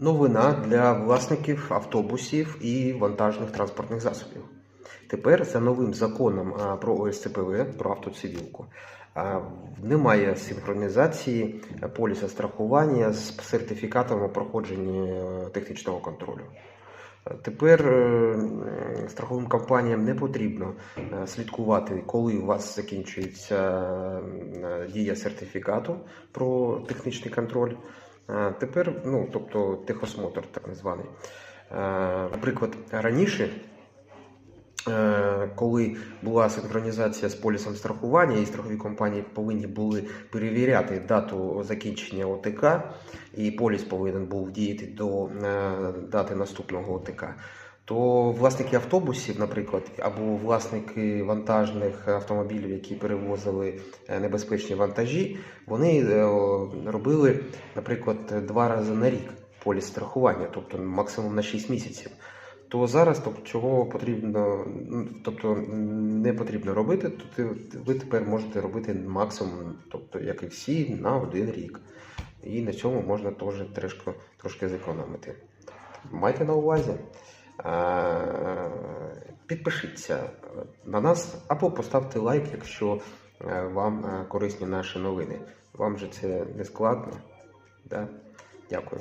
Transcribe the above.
Новина для власників автобусів і вантажних транспортних засобів. Тепер за новим законом про ОСЦПВ, про автоцивілку, немає синхронізації поліса страхування з сертифікатом у проходженні е, технічного контролю. Тепер е, страховим компаніям не потрібно е, слідкувати, коли у вас закінчується дія сертифікату про технічний контроль. Е, Тепер, ну, тобто техосмотр, так званий. Е, Наприклад, раніше, е, коли була синхронізація з полісом страхування, і страхові компанії повинні були перевіряти дату закінчення ОТК, і поліс повинен був діяти до дати наступного ОТК. То власники автобусів, наприклад, або власники вантажних автомобілів, які перевозили е, небезпечні вантажі, вони е, робили, наприклад, два рази на рік поліс страхування, тобто максимум на 6 місяців. То зараз, тобто, чого потрібно, тобто не потрібно робити, то ви тепер можете робити максимум, тобто, як і всі, на один рік. І на цьому можна теж трошки, трошки зекономити. Майте на увазі. Е, Підпишіться на нас або поставте лайк, якщо е, вам е, корисні наші новини. Вам же це не складно. Да? Дякую.